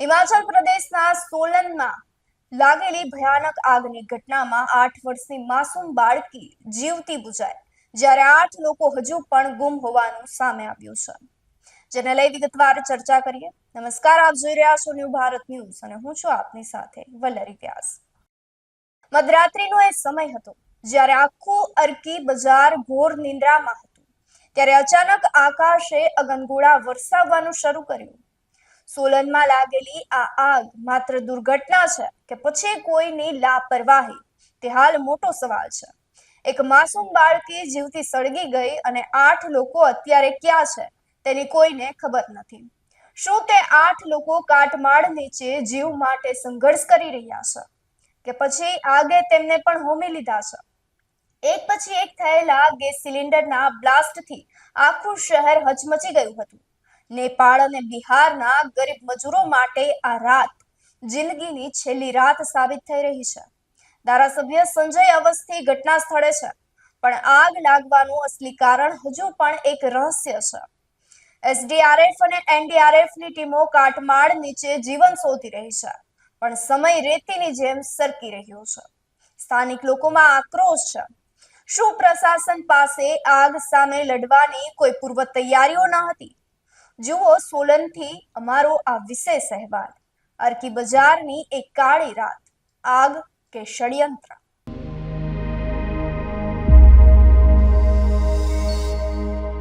હિમાચલ પ્રદેશના સોલનમાં લાગેલી ભયાનક આગની ઘટનામાં આઠ વર્ષની માસૂમ બાળકી જીવતી બુજાય જ્યારે આઠ લોકો હજુ પણ ગુમ હોવાનું સામે આવ્યું છે. જેને લઈ વિગતવાર ચર્ચા કરીએ. નમસ્કાર, આપ જોઈ રહ્યા છો ન્યૂ ભારત ન્યૂઝ અને હું છું આપની સાથે વલ્લરી વ્યાસ. મધરાત્રિનો એ સમય હતો જ્યારે આખું અરકી બજાર ઘોર નિંદ્રામાં હતું. ત્યારે અચાનક આકાશે અગનગોળા વરસાવવાનું શરૂ કર્યું. સોલનમાં લાગેલી આ આગ માત્ર દુર્ઘટના છે કે પછી કોઈની લાપરવાહી? તે હાલ મોટો સવાલ છે. એક માસૂમ બાળકી જીવતી સળગી ગઈ અને આઠ લોકો અત્યારે ક્યાં છે તેની કોઈને ખબર નથી. શું તે આઠ લોકો કાટમાળ નીચે જીવ માટે સંઘર્ષ કરી રહ્યા છે? કે પછી આગે તેમને પણ હોમી લીધા છે? એક પછી એક થયેલા ગેસ સિલિન્ડરના બ્લાસ્ટથી આખું શહેર હચમચી ગયું હતું. નેપાળ અને બિહારના ગરીબ મજૂરો માટે આ રાત જિંદગીની છેલ્લી રાત સાબિત થઈ રહી છે. ધારાસભ્ય સંજય અવસ્થી ઘટના સ્થળે છે, પણ આગ લાગવાનું અસલી કારણ હજુ પણ એક રહસ્ય છે. એસડીઆરએફ અને એનડીઆરએફની ટીમો કાટમાળ નીચે જીવન શોધી રહી છે, પણ સમય રેતીની જેમ સરકી રહ્યો છે. સ્થાનિક લોકોમાં આક્રોશ છે. શું પ્રશાસન પાસે આગ સામે લડવાની કોઈ પૂર્વ તૈયારીઓ ન હતી? જુઓ સોલનથી અમારો આ વિશેષ અહેવાલ. અરકી બજારની એક કાળી રાત આગ કે ષડયંત્ર.